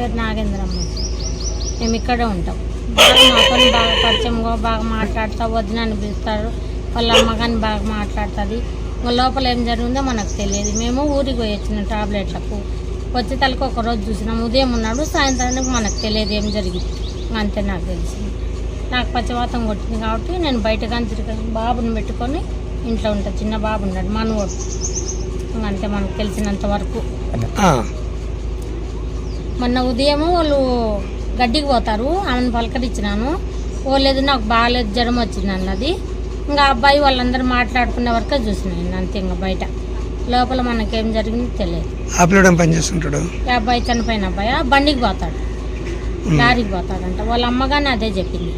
పేరు నాగేంద్రమ్మ మేము ఇక్కడే ఉంటాం. బాగా మాతో బాగా పరిచయంగా బాగా మాట్లాడుతూ వదినని పిలుస్తారు. వాళ్ళ అమ్మగాని బాగా మాట్లాడుతుంది. ఇంకా లోపల ఏం జరిగిందో మనకు తెలియదు. మేము ఊరికి పోయి వచ్చినాం టాబ్లెట్లకు. వచ్చే తలకి ఒక రోజు చూసినాం. ఉదయం ఉన్నాడు సాయంత్రానికి మనకు తెలియదు ఏం జరిగింది. అంతే నాకు తెలిసింది నాకు పచ్చవాతం కొట్టింది కాబట్టి నేను బయటకు తిరిగి బాబుని పెట్టుకొని ఇంట్లో ఉంటా. చిన్న బాబు ఉన్నాడు మనవాడు. అంతే మనకు తెలిసినంత వరకు. మొన్న ఉదయం వాళ్ళు గడ్డికి పోతారు ఆమెను పలకరించినాను. పోలేదు నాకు బాగాలేదు జ్వరం వచ్చింది అన్నది. ఇంకా అబ్బాయి వాళ్ళందరూ మాట్లాడుకునే వరకే చూసినాను అంతే ఇంకా బయట. లోపల మనకేం జరిగింది తెలియదు. పని చేస్తుంటాడు? ఈ అబ్బాయి చనిపోయిన అబ్బాయి? బండికి పోతాడు. లారీకి పోతాడంట. వాళ్ళ అమ్మగానే అదే చెప్పింది.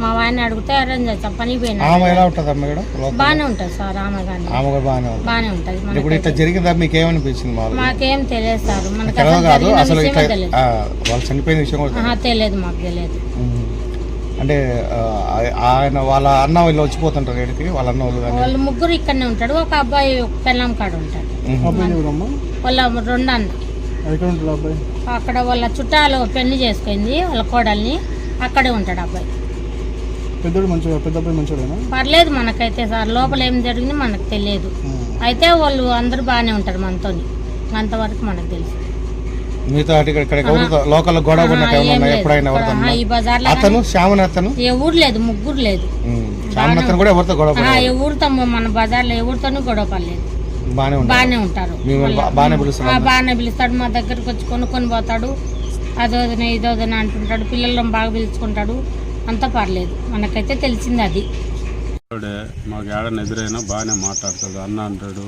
మా ఆయన అడిగితే అరేంజ్ చేస్తాం పనికి పోయినా ఆమె ఎలా ఉంటుంది అమ్మ ఇక్కడ? లోపల? బాగానే ఉంటుంది సార్ ఆమె కానీ ఆమె కూడా బాగానే ఉంటుంది. బాగానే ఉంటుంది ఇప్పుడు ఇట్లా జరిగిందా? మీకు ఏమనిపించింది మాకు మాకేం తెలియదు సార్ మనకు తెలవ అసలు కాదు. జరిగిన అసలు ఇట్లా విషయమే తెలియదు. ఆ, వాళ్ళు చనిపోయిన విషయం కూడా ఆహా, తెలియదు మాకు తెలియదు. ఉమ్. అంటే ఆ, ఆయన వాళ్ళ అన్న వీళ్ళు వచ్చిపోతుంటారు ఎడికి వాళ్ళ అన్న వాళ్ళు కానీ వాళ్ళు ముగ్గురు ఇక్కడనే ఉంటాడు ఒక అబ్బాయి పెళ్ళం కాడ ఉంటాడు. వాళ్ళ రెండు అన్న ఎక్కడ ఉంటారు అబ్బాయి? అక్కడ వాళ్ళ చుట్టాలు పెళ్ళి చేసుకుంది వాళ్ళ కోడల్ని. అక్కడే ఉంటాడు అబ్బాయి. పెద్దోడు మంచిగా పెద్ద అబ్బాయి పర్లేదు మనకైతే సార్. లోపల ఏం జరిగింది మనకు తెలియదు. అయితే వాళ్ళు అందరూ బాగానే ఉంటారు మనతోని. అంతవరకు మనకు తెలుసు. మీతో లోకల్ గొడవ ఉన్నాయా? లేదు. ఎప్పుడైనా అతను? శ్యామన్ అతను? ముగ్గురు లేదు. ఉమ్. శ్యామన్ అతను కూడా ఎవరితో గొడవ ఆహా, ఏ ఊరితో మన బజార్లో ఏ ఊరితోనూ గొడవ పడలేదు. బాగానే ఉంటారు. బాగానే బాగానే పిలుస్తాడు. మా దగ్గరకు వచ్చి కొనుక్కొని పోతాడు. అదోదన ఇదోదన అంటుంటాడు. పిల్లలను బాగా పిలుచుకుంటాడు. అంత పర్లేదు. మనకైతే తెలిసింది అది. మాకు ఆడ ఎదురైనా బాగానే మాట్లాడతాడు అన్న అంటాడు.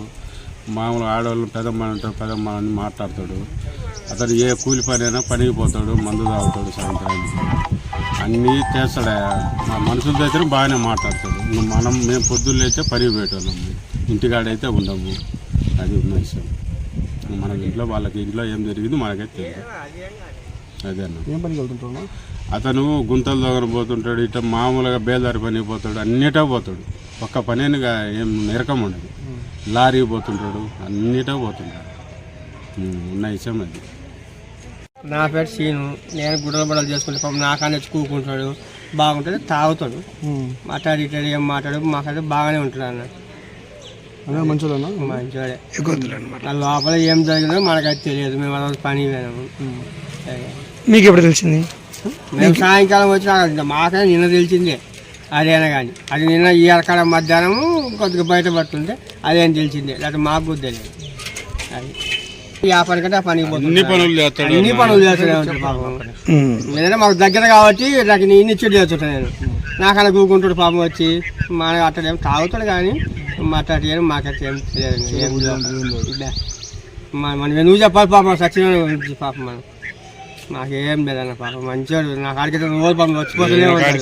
మామూలు ఆడవాళ్ళు పెదమ్మ అంటాడు పెదమ్మ అని మాట్లాడతాడు. అతను ఏ కూలి పని అయినా పనికి పోతాడు మందు తాగుతాడు సాయంత్రానికి. అన్నీ చేస్తాడు. మా మనుషుల దగ్గర బాగానే మాట్లాడతాడు. ఇంక మనం మేము పొద్దున్న లేచే పనికి పెట్టాము ఇంటికాడైతే ఉండము. అది ఉన్న విషయం మన ఇంట్లో వాళ్ళకి ఇంట్లో ఏం జరిగింది మనకైతే తెలియదు. అదే అన్న. ఏం పనికి వెళ్తుంటారు అతను గుంతలు దొగన పోతుంటాడు ఇట్లా మామూలుగా బేదారి పని పోతాడు అన్నిటా పోతాడు. ఒక్క పని ఏం నిరకం ఉండదు. లారీ పోతుంటాడు అన్నిటా పోతుంటాడు. ఉన్న విషయం అది. నా పేరు సీను. నేను గుడ్డల బడలు చేసుకుంటే పాపం నాకానే వచ్చి కూకుంటాడు బాగుంటుంది తాగుతాడు. మాట్లాడి ఇట్లాడి ఏం మాట్లాడు మాకైతే బాగానే ఉంటుంది అన్న. అదే అనమాట నా లోపల ఏం జరిగిందో మనకైతే తెలియదు మేము ఆ రోజు పని పోయినాము. సరే. మీకు ఎప్పుడు తెలిసింది? మేము సాయంకాలం వచ్చిన మాకైనా నిన్న తెలిసిందే. అదేనా కానీ అది నిన్న ఈ అక్కడ మధ్యాహ్నం కొద్దిగా బయట అదేం తెలిసిందే. లేకపోతే మాకు కూడా తెలియదు. అది. ఈ ఆ పని కంటే ఆ పనికి పోతుంది అన్ని పనులు చేస్తాడు అన్ని పనులు చేస్తూనే ఉంటాడు పాపం. ఏదైనా మాకు దగ్గర కాబట్టి నాకు నేను ఇచ్చేది చేస్తుంటాను నేను. నాకన్నా కూకుంటాడు పాపం వచ్చి మా అట్లా ఏం తాగుతాడు కానీ మాట్లాడి మాకైతే ఏం తెలియదు. ఏం తెలియదు. మ- మనం ఎందుకు చెప్పాలి పాపం సచిన గురించి పాపం మనం. నాకేం లేదన్న పాపం. మంచివాడు. నాకు ఆడికి రోజు పాపం వచ్చిపోతూనే ఉంటాడు.